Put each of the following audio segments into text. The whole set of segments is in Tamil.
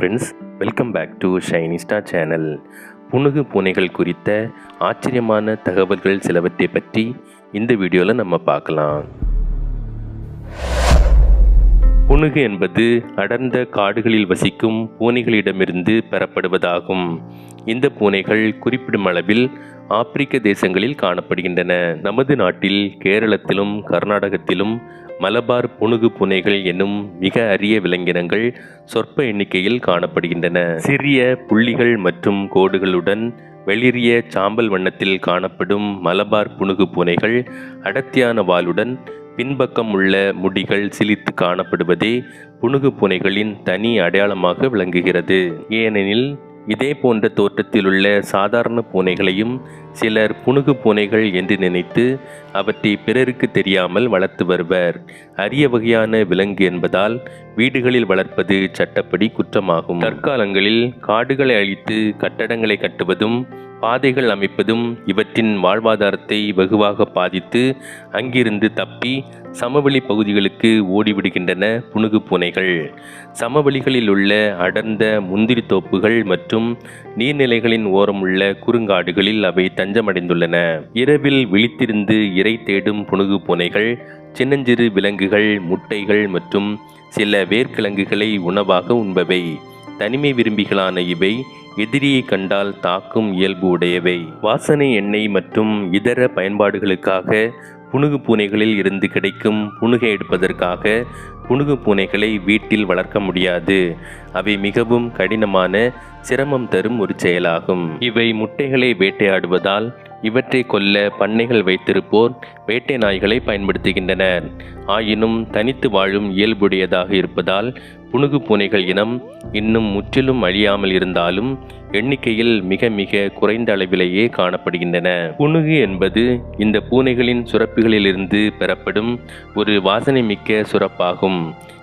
ஃப்ரெண்ட்ஸ் வெல்கம் பேக் டு ஷைனிஸ்டா சேனல் புனுகு பூனைகள் குறித்த ஆச்சரியமான தகவல்கள் சிலவற்றை பற்றி இந்த வீடியோவில் நம்ம பார்க்கலாம். புனுகு என்பது அடர்ந்த காடுகளில் வசிக்கும் பூனைகளிடமிருந்து பெறப்படுவதாகும். இந்த பூனைகள் குறிப்பிடும் அளவில் ஆப்பிரிக்க தேசங்களில் காணப்படுகின்றன. நமது நாட்டில் கேரளத்திலும் கர்நாடகத்திலும் மலபார் புனுகு புனைகள் என்னும் மிக அரிய விலங்கினங்கள் சொற்ப எண்ணிக்கையில் காணப்படுகின்றன. சிறிய புள்ளிகள் மற்றும் கோடுகளுடன் வெளிரிய சாம்பல் வண்ணத்தில் காணப்படும் மலபார் புனுகு பூனைகள் அடர்த்தியான வாலுடன் பின்பக்கம் உள்ள முடிகள் சிலித்து காணப்படுவதே புனுகு பூனைகளின் தனி அடையாளமாக விளங்குகிறது. ஏனெனில் இதே போன்ற தோற்றத்திலுள்ள சாதாரண பூனைகளையும் சிலர் புனுகு பூனைகள் என்று நினைத்து அவற்றை பிறருக்கு தெரியாமல் வளர்த்து வருவர். அரிய வகையான விலங்கு என்பதால் வீடுகளில் வளர்ப்பது சட்டப்படி குற்றமாகும். தற்காலங்களில் காடுகளை அழித்து கட்டடங்களை கட்டுவதும் பாதைகள் அமைப்பதும் இவற்றின் வாழ்வாதாரத்தை வெகுவாக பாதித்து அங்கிருந்து தப்பி சமவெளி பகுதிகளுக்கு ஓடிவிடுகின்றன புனுகு பூனைகள். சமவெளிகளில் உள்ள அடர்ந்த முந்திரி தோப்புகள் மற்றும் நீர்நிலைகளின் ஓரமுள்ள குறுங்காடுகளில் அவை தஞ்சமடைந்துள்ளன. இரவில் விழித்திருந்து இரை தேடும் புனுகு பூனைகள் சின்னஞ்சிறு விலங்குகள் முட்டைகள் மற்றும் சில வேர்க்கிழங்குகளை உணவாக உண்பவை. தனிமை விரும்பிகளான இவை எதிரியை கண்டால் தாக்கும் இயல்பு உடையவை. வாசனை எண்ணெய் மற்றும் இதர பயன்பாடுகளுக்காக புனுகு பூனைகளில் இருந்து கிடைக்கும் புனுகை எடுப்பதற்காக புனுகு பூனைகளை வீட்டில் வளர்க்க முடியாது. அவை மிகவும் கடினமான சிரமம் தரும் ஒரு செயலாகும். இவை முட்டைகளை வேட்டையாடுவதால் இவற்றை கொல்ல பண்ணைகள் வைத்திருப்போர் வேட்டை நாய்களை பயன்படுத்துகின்றனர். ஆயினும் தனித்து வாழும் இயல்புடையதாக இருப்பதால் புனுகு பூனைகள் இனம் இன்னும் முற்றிலும் அழியாமல் இருந்தாலும் எண்ணிக்கையில் மிக மிக குறைந்த அளவிலேயே காணப்படுகின்றன. புனுகு என்பது இந்த பூனைகளின் சுரப்பிகளிலிருந்து பெறப்படும் ஒரு வாசனை மிக்க சுரப்பாகும்.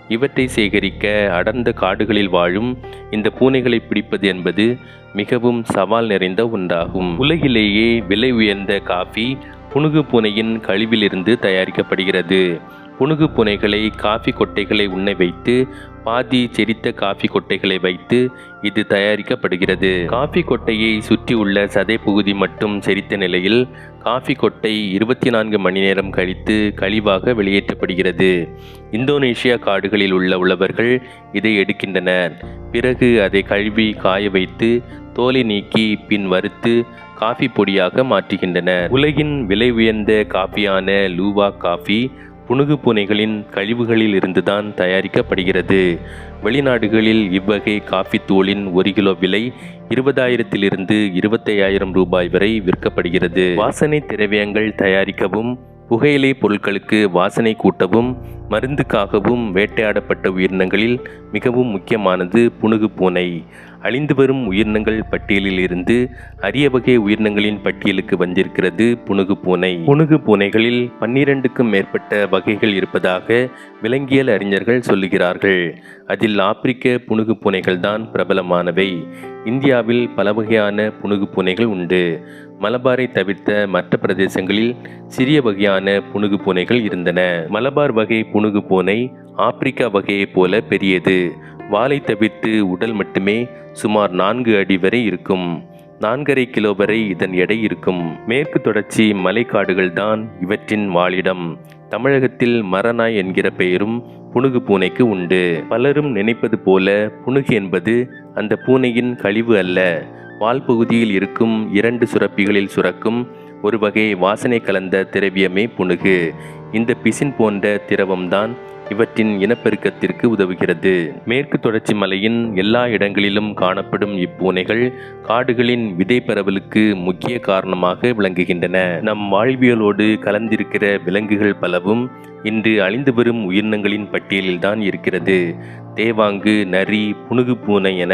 இவற்றை சேகரிக்க அடர்ந்த காடுகளில் வாழும் இந்த பூனைகளை பிடிப்பது என்பது மிகவும் சவால் நிறைந்த ஒன்றாகும். உலகிலேயே விலை உயர்ந்த காஃபி புனுகு பூனையின் கழிவிலிருந்து தயாரிக்கப்படுகிறது. புனுகு புனைகளை காஃபி கொட்டைகளை உண்ண வைத்து பாதி செரித்த காஃபி கொட்டைகளை வைத்து இது தயாரிக்கப்படுகிறது. காஃபி கொட்டையை சுற்றியுள்ள சதை பகுதி மட்டும் செரித்த நிலையில் காஃபி கொட்டை இருபத்தி நான்கு மணி நேரம் கழித்து கழிவாக வெளியேற்றப்படுகிறது. இந்தோனேஷியா காடுகளில் உள்ள உழவர்கள் இதை எடுக்கின்றனர். பிறகு அதை கழுவி காய வைத்து தோலை நீக்கி பின் வறுத்து காஃபி பொடியாக மாற்றுகின்றன உலகின் விலை உயர்ந்த காஃபியான லூவா காஃபி புனுகு பூனைகளின் கழிவுகளில் இருந்துதான் தயாரிக்கப்படுகிறது. வெளிநாடுகளில் இவ்வகை காஃபி தூளின் ஒரு கிலோ விலை இருபதாயிரத்திலிருந்து இருபத்தையாயிரம் ரூபாய் வரை விற்கப்படுகிறது. வாசனை திரவியங்கள் தயாரிக்கவும் புகையிலை பொருட்களுக்கு வாசனை கூட்டவும் மருந்துக்காகவும் வேட்டையாடப்பட்ட உயிரினங்களில் மிகவும் முக்கியமானது புனுகு பூனை. அழிந்து வரும் உயிரினங்கள் பட்டியலில் இருந்து அரிய வகை உயிரினங்களின் பட்டியலுக்கு வந்திருக்கிறது புனுகு பூனை. புனுகு பூனைகளில் பன்னிரண்டுக்கும் மேற்பட்ட வகைகள் இருப்பதாக விலங்கியல் அறிஞர்கள் சொல்லுகிறார்கள். அதில் ஆப்பிரிக்க புனுகு பூனைகள் தான் பிரபலமானவை. இந்தியாவில் பல வகையான புனுகு பூனைகள் உண்டு. மலபாரை தவிர்த்த மற்ற பிரதேசங்களில் சிறிய வகையான புனுகு பூனைகள் இருந்தன. மலபார் வகை புனுகு பூனை ஆப்பிரிக்கா வகையைப் போல பெரியது. வாலை தவிர்த்து உடல் மட்டுமே சுமார் நான்கு அடி வரை இருக்கும். நான்கரை கிலோ வரை இதன் எடை இருக்கும். மேற்கு தொடர்ச்சி மலைக்காடுகள் தான் இவற்றின் வாழிடம். தமிழகத்தில் மரநாய் என்கிற பெயரும் புனுகு பூனைக்கு உண்டு. பலரும் நினைப்பது போல புனுகு என்பது அந்த பூனையின் கழிவு அல்ல. வால் பகுதியில் இருக்கும் இரண்டு சுரப்பிகளில் சுரக்கும் ஒரு வகை வாசனை கலந்த திரவியமே புனுகு. இந்த பிசின் போன்ற திரவம்தான் இவற்றின் இனப்பெருக்கத்திற்கு உதவுகிறது. மேற்கு தொடர்ச்சி மலையின் எல்லா இடங்களிலும் காணப்படும் இப்பூனைகள் காடுகளின் விதை பரவலுக்கு முக்கிய காரணமாக விளங்குகின்றன. நம் வாழ்வியலோடு கலந்திருக்கிற விலங்குகள் பலவும் இன்று அழிந்து வரும் உயிரினங்களின் பட்டியலில்தான் இருக்கிறது. தேவாங்கு நரி புனுகு பூனை என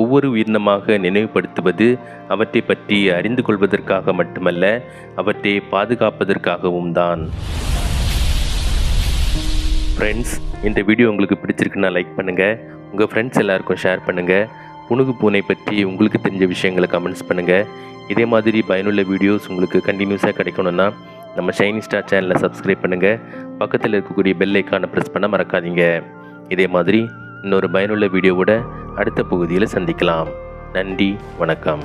ஒவ்வொரு உயிரினமாக நினைவுபடுத்துவது அவற்றை பற்றி அறிந்து கொள்வதற்காக மட்டுமல்ல அவற்றை பாதுகாப்பதற்காகவும் தான். ஃப்ரெண்ட்ஸ் இந்த வீடியோ உங்களுக்கு பிடிச்சிருக்குன்னா லைக் பண்ணுங்கள் உங்கள் ஃப்ரெண்ட்ஸ் எல்லாருக்கும் ஷேர் பண்ணுங்கள் புனுகு பூனை பற்றி உங்களுக்கு தெரிஞ்ச விஷயங்களை கமெண்ட்ஸ் பண்ணுங்கள் இதே மாதிரி பயனுள்ள வீடியோஸ் உங்களுக்கு கண்டினியூஸாக கிடைக்கணும்னா நம்ம ஷைனி ஸ்டார் சேனலை சப்ஸ்கிரைப் பண்ணுங்கள் பக்கத்தில் இருக்கக்கூடிய பெல் ஐக்கானை ப்ரெஸ் பண்ண மறக்காதீங்க. இதே மாதிரி இன்னொரு பயனுள்ள வீடியோவோட அடுத்த பகுதியில் சந்திக்கலாம். நன்றி வணக்கம்.